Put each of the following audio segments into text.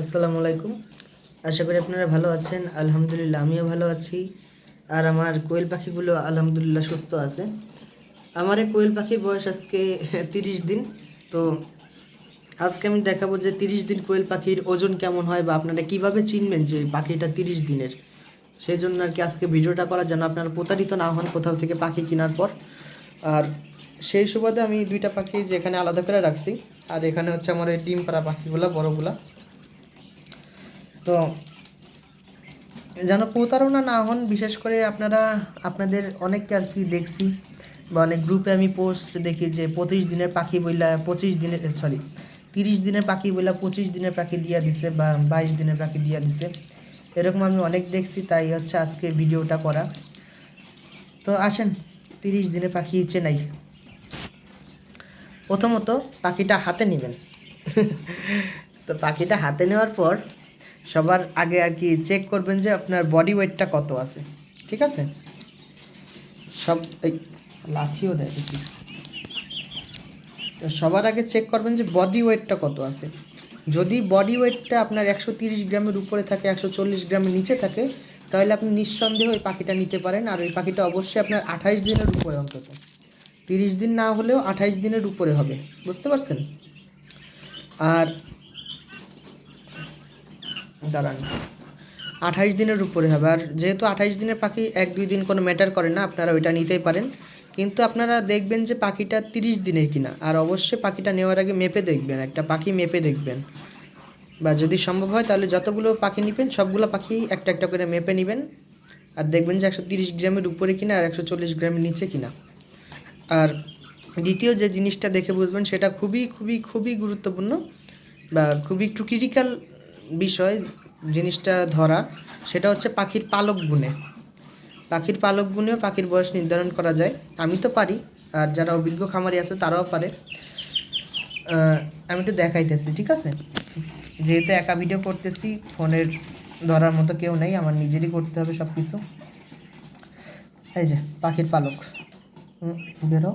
আসসালামু আলাইকুম। আশা করি আপনারা ভালো আছেন। আলহামদুলিল্লাহ, আমিও ভালো আছি। আর আমার কোয়েল পাখিগুলো আলহামদুলিল্লাহ সুস্থ আছে। আমার এই কোয়েল পাখির বয়স আজকে তিরিশ দিন। তো আজকে আমি দেখাবো যে তিরিশ দিন কোয়েল পাখির ওজন কেমন হয় বা আপনারা কীভাবে চিনবেন যে পাখিটা তিরিশ দিনের। সেই জন্য আর কি আজকে ভিডিওটা করা যেন আপনারা প্রতারিত না হন কোথাও থেকে পাখি কেনার পর। আর সেই সুবাদে আমি দুইটা পাখি যেখানে আলাদা করে রাখছি। আর এখানে হচ্ছে আমার এই ডিম পাড়া পাখিগুলো, বড়গুলা। তো যেন প্রতারণা না হন, বিশেষ করে আপনারা, আপনাদের অনেককে আর কি দেখছি বা অনেক গ্রুপে আমি পোস্ট দেখি যে পঁচিশ দিনের পাখি বইলা পঁচিশ দিনের সরি তিরিশ দিনের পাখি বইলা পঁচিশ দিনের পাখি দিয়া দিছে বা বাইশ দিনের পাখি দিয়া দিছে। এরকম আমি অনেক দেখছি, তাই হচ্ছে আজকে ভিডিওটা করা। তো আসেন, তিরিশ দিনের পাখি চেনাই। প্রথমত পাখিটা হাতে নেবেন। তো পাখিটা হাতে নেওয়ার পর সবার আগে আর কি চেক করবেন যে আপনার বডি ওয়েটটা কত আছে। ঠিক আছে? সব, এই লাঠিও দেয় দেখি। তো সবার আগে চেক করবেন যে বডি ওয়েটটা কত আছে। যদি বডি ওয়েটটা আপনার একশো তিরিশ গ্রামের উপরে থাকে, একশো চল্লিশ গ্রামের নিচে থাকে, তাহলে আপনি নিঃসন্দেহে ওই পাখিটা নিতে পারেন। আর ওই পাখিটা অবশ্যই আপনার আঠাইশ দিনের উপরে অন্তত। তিরিশ দিন না হলেও আঠাইশ দিনের উপরে হবে। বুঝতে পারছেন? আর দাঁড়ান। আঠাইশ দিনের উপরে হবে। আর যেহেতু আঠাইশ দিনের পাখি এক, দুই দিন কোনো ম্যাটার করে না, আপনারা ওইটা নিতেই পারেন। কিন্তু আপনারা দেখবেন যে পাখিটা তিরিশ দিনের কিনা। আর অবশ্যই পাখিটা নেওয়ার আগে মেপে দেখবেন, একটা পাখি মেপে দেখবেন। বা যদি সম্ভব হয় তাহলে যতগুলো পাখি নেবেন, সবগুলো পাখি একটা একটা করে মেপে নেবেন। আর দেখবেন যে একশো তিরিশ গ্রামের উপরে কিনা আর একশো চল্লিশ গ্রামের নিচে কিনা। আর দ্বিতীয় যে জিনিসটা দেখে বুঝবেন, সেটা খুবই খুবই খুবই গুরুত্বপূর্ণ বা খুবই একটু ক্রিটিক্যাল বিষয়, জিনিসটা ধরা, সেটা হচ্ছে পাখির পালক গুণে। পাখির পালক গুণেও পাখির বয়স নির্ধারণ করা যায়। আমি তো পারি, আর যারা অভিজ্ঞ খামারি আছে তারাও পারে। আমি একটু দেখাইতেছি, ঠিক আছে? যেহেতু একা ভিডিও করতেছি, ফোনের ধরার মতো কেউ নেই, আমার নিজেরই করতে হবে সব কিছু এই যে, পাখির পালক। বেরো।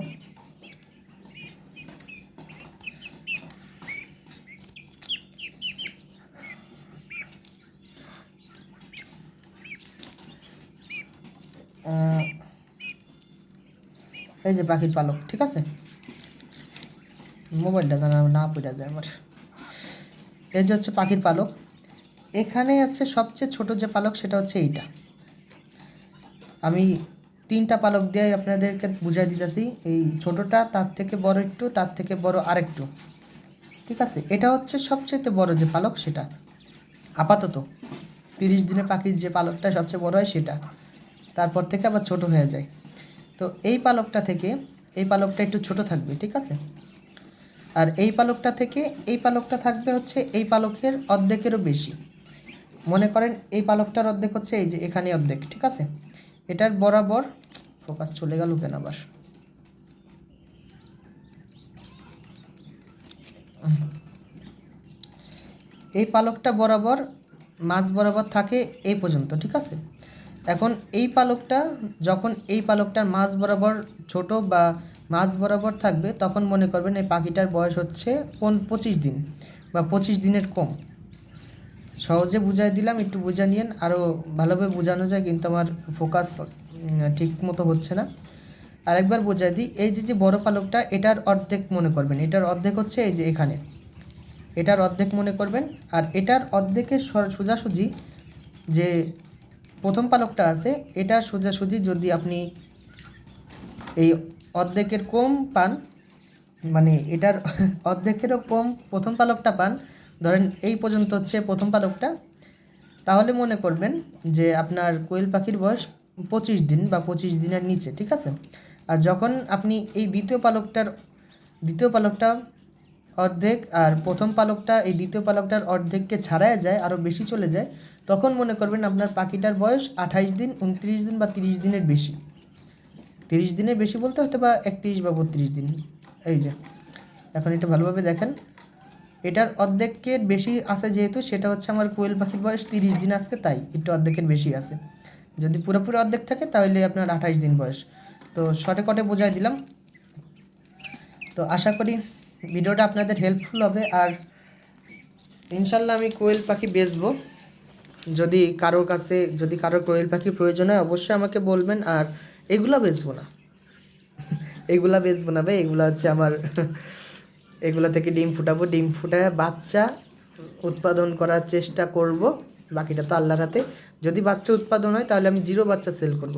এই যে পাখির পালক, ঠিক আছে? মোবাইলটা জানা না পড়ে যায় আমার। এই যে হচ্ছে পাখির পালক, এখানে আছে সবচেয়ে ছোট যে পালক সেটা হচ্ছে এইটা। আমি তিনটা পালক দিয়ে আপনাদেরকে বুঝাই দিতেছি, এই ছোটটা, তার থেকে বড় একটু, তার থেকে বড় আরেকটু। ঠিক আছে? এটা হচ্ছে সবচেয়ে বড় যে পালক সেটা। আপাতত, তিরিশ দিনে পাখির যে পালকটা সবচেয়ে বড় হয় সেটা। তারপর থেকে আবার ছোট হয়ে যায়। তো এই পালকটা থেকে, এই পালকটা একটু ছোট থাকবে, ঠিক আছে? আর এই পালকটা থেকে, এই পালকটা থাকবে হচ্ছে এই পালকের অর্ধেকেরও বেশি। মনে করেন এই পালকটার অর্ধেক হচ্ছে এই যে এখানে অর্ধেক, ঠিক আছে? এটার বরাবর, ফোকাস চলে গেল কেন আবার? এই পালকটা বরাবর মাছ বরাবর থাকে এই পর্যন্ত, ঠিক আছে? এখন এই পালকটা, যখন এই পালকটার মাছ বরাবর ছোট বা মাছ বরাবর থাকবে, তখন মনে করবেন এই পাখিটার বয়স হচ্ছে কোন পঁচিশ দিন বা পঁচিশ দিনের কম। সহজে বুঝাই দিলাম, একটু বুঝা নিয়েন। আরও ভালোভাবে বোঝানো যায়, কিন্তু আমার ফোকাস ঠিক মতো হচ্ছে না। আরেকবার বোঝাই দিই, এই যে যে বড় পালকটা, এটার অর্ধেক মনে করবেন। এটার অর্ধেক হচ্ছে এই যে এখানে। এটার অর্ধেক মনে করবেন। আর এটার অর্ধেকের সোজাসুজি যে প্রথম পালকটা আছে, এটার সোজাসুজি যদি আপনি এই অর্ধেকের কম পান মানে এটার অর্ধেকেরও কম প্রথম পালকটা পান, ধরেন এই পর্যন্ত হচ্ছে প্রথম পালকটা, তাহলে মনে করবেন যে আপনার কোয়েল পাখির বয়স পঁচিশ দিন বা পঁচিশ দিনের নিচে, ঠিক আছে? আর যখন আপনি এই দ্বিতীয় পালকটার, দ্বিতীয় পালকটা অর্ধেক আর প্রথম পালকটা, এই দ্বিতীয় পালকটার অর্ধেককে ছাড়ায় যায়, আরও বেশি চলে যায় তখন মনে করবেন আপনার পাখিটার বয়স আঠাইশ দিন, উনত্রিশ দিন বা তিরিশ দিনের বেশি। তিরিশ দিনের বেশি বলতে হয়তো বা একত্রিশ বা বত্রিশ দিন। এই যে, এখন এটা ভালোভাবে দেখেন। এটার অর্ধেকের বেশি আছে যেহেতু, সেটা হচ্ছে আমার কোয়েল পাখির বয়স তিরিশ দিন আজকে, তাই একটু অর্ধেকের বেশি আছে। যদি পুরোপুরি অর্ধেক থাকে, তাহলে আপনার আঠাইশ দিন বয়স। তো শর্টে কটে বোঝাই দিলাম। তো আশা করি ভিডিওটা আপনাদের হেল্পফুল হবে। আর ইনশাল্লাহ আমি কোয়েল পাখি বেচবো। যদি কারোর কাছে, যদি কারোর কোয়েল পাখি প্রয়োজন হয়, অবশ্যই আমাকে বলবেন। আর এগুলা বেচবো না। এগুলা বেচবো না ভাই এগুলা হচ্ছে আমার, এগুলা থেকে ডিম ফুটাবো। ডিম ফুটায় বাচ্চা উৎপাদন করার চেষ্টা করব। বাকিটা তো আল্লাহর হাতে। যদি বাচ্চা উৎপাদন হয়, তাহলে আমি জিরো বাচ্চা সেল করব।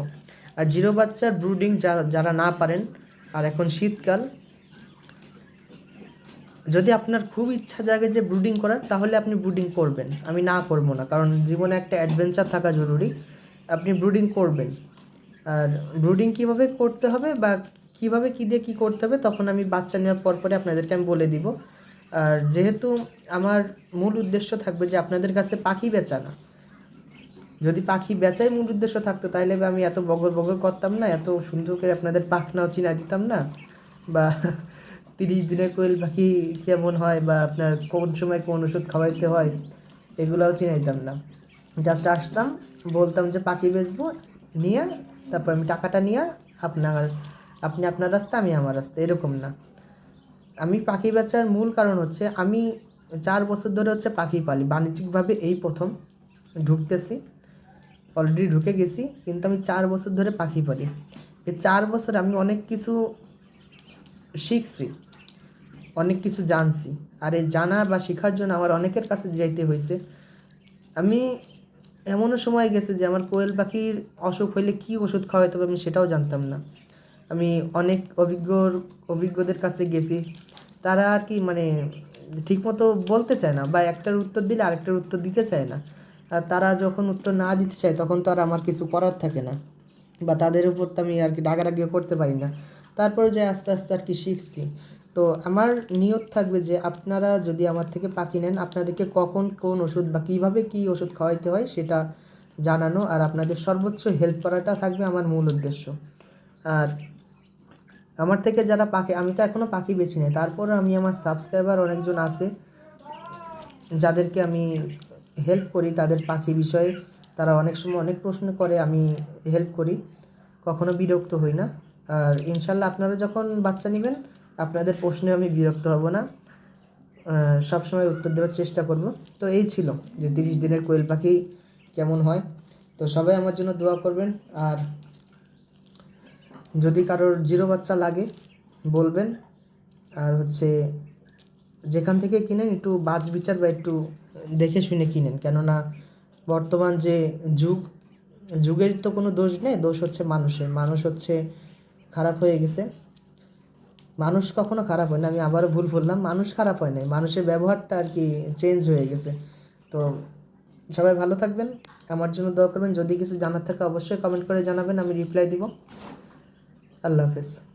আর জিরো বাচ্চার ব্রুডিং যারা না পারেন, আর এখন শীতকাল যদি আপনার খুব ইচ্ছা জাগে যে ব্রুডিং করার, তাহলে আপনি ব্রুডিং করবেন। আমি না করব না, কারণ জীবনে একটা অ্যাডভেঞ্চার থাকা জরুরি। আপনি ব্রুডিং করবেন। আর ব্রুডিং কীভাবে করতে হবে বা কীভাবে কী দিয়ে কী করতে হবে, তখন আমি বাচ্চা নেওয়ার পর পরে আপনাদেরকে আমি বলে দিব। আর যেহেতু আমার মূল উদ্দেশ্য থাকবে যে আপনাদের কাছে পাখি বেচা না, যদি পাখি বেচাই মূল উদ্দেশ্য থাকতো তাহলে আমি এত বগর বগর করতাম না, এত সুন্দর করে আপনাদের পাখনাও চিনা দিতাম না, বা তিরিশ দিনের কোয়েল পাখি কেমন হয় বা আপনার কোন সময় কোন ওষুধ খাওয়াইতে হয়, এগুলোও চিনাইতাম না। জাস্ট আসতাম, বলতাম যে পাখি বেচবো, নিয়ে তারপর আমি টাকাটা নিয়ে আপনার, আপনি আপনার রাস্তা, আমি আমার রাস্তা, এরকম না। আমি পাখি বেচার মূল কারণ হচ্ছে আমি চার বছর ধরে হচ্ছে পাখি পালি, বাণিজ্যিকভাবে এই প্রথম ঢুকতেছি অলরেডি ঢুকে গেছি, কিন্তু আমি চার বছর ধরে পাখি পালি। এই চার বছর আমি অনেক কিছু শিখছি। অনেক কিছু জানছি। আর এই জানা বা শেখার জন্য আমার অনেকের কাছে যাইতে হয়েছে আমি এমনও সময় গেছে যে আমার কোয়েল পাখির অসুখ হইলে কী ওষুধ খাওয়াইতে হবে আমি সেটাও জানতাম না। আমি অনেক অভিজ্ঞর, অভিজ্ঞদের কাছে গেছি। তারা আর কি মানে ঠিকমতো বলতে চায় না বা একটার উত্তর দিলে আরেকটার উত্তর দিতে চায় না। আর তারা যখন উত্তর না দিতে চায়, তখন তো আর আমার কিছু করার থাকে না। বা তাদের উপর তো আমি আর কি ডাকাডাকিও করতে পারি না। তারপরে যে আস্তে আস্তে আর কি শিখছি। তো আমার নিয়ত থাকবে যে আপনারা যদি আমার থেকে পাখি নেন, আপনাদেরকে কখন কোন ওষুধ বা কীভাবে কী ওষুধ খাওয়াইতে হয় সেটা জানানো আর আপনাদের সর্বোচ্চ হেল্প করাটা থাকবে আমার মূল উদ্দেশ্য। আর আমার থেকে যারা পাখি, আমি তো এখনও পাখি বেছি নাই তারপরে আমি আমার সাবস্ক্রাইবার অনেকজন আছে যাদেরকে আমি হেল্প করি তাদের পাখি বিষয়ে। তারা অনেক সময় অনেক প্রশ্ন করে, আমি হেল্প করি, কখনো বিরক্ত হই না। আর ইনশাল্লাহ আপনারা যখন বাচ্চা নেবেন আপনাদের প্রশ্নে আমি বিরক্ত হব না। সব সময় উত্তর দেওয়ার চেষ্টা করব। তো এই ছিল যে তিরিশ দিনের কোয়েল পাখি কেমন হয়। তো সবাই আমার জন্য দোয়া করবেন। আর যদি কারোর জিরো বাচ্চা লাগে, বলবেন। আর হচ্ছে যেখান থেকে কিনেন, একটু বাজ বিচার বা একটু দেখে শুনে কিনেন। কেননা বর্তমান যে যুগ, যুগের তো কোনো দোষ নেই, দোষ হচ্ছে মানুষের। মানুষ হচ্ছে খারাপ হয়ে গেছে। মানুষ কখনো খারাপ হয় না। আমি আবারও ভুল বললাম, মানুষ খারাপ হয় নাই। মানুষের ব্যবহারটা আর কি চেঞ্জ হয়ে গেছে। তো সবাই ভালো থাকবেন। আমার জন্য দোয়া করবেন। যদি কিছু জানার থাকে অবশ্যই কমেন্ট করে জানাবেন। আমি রিপ্লাই দিব। আল্লাহ হাফেজ।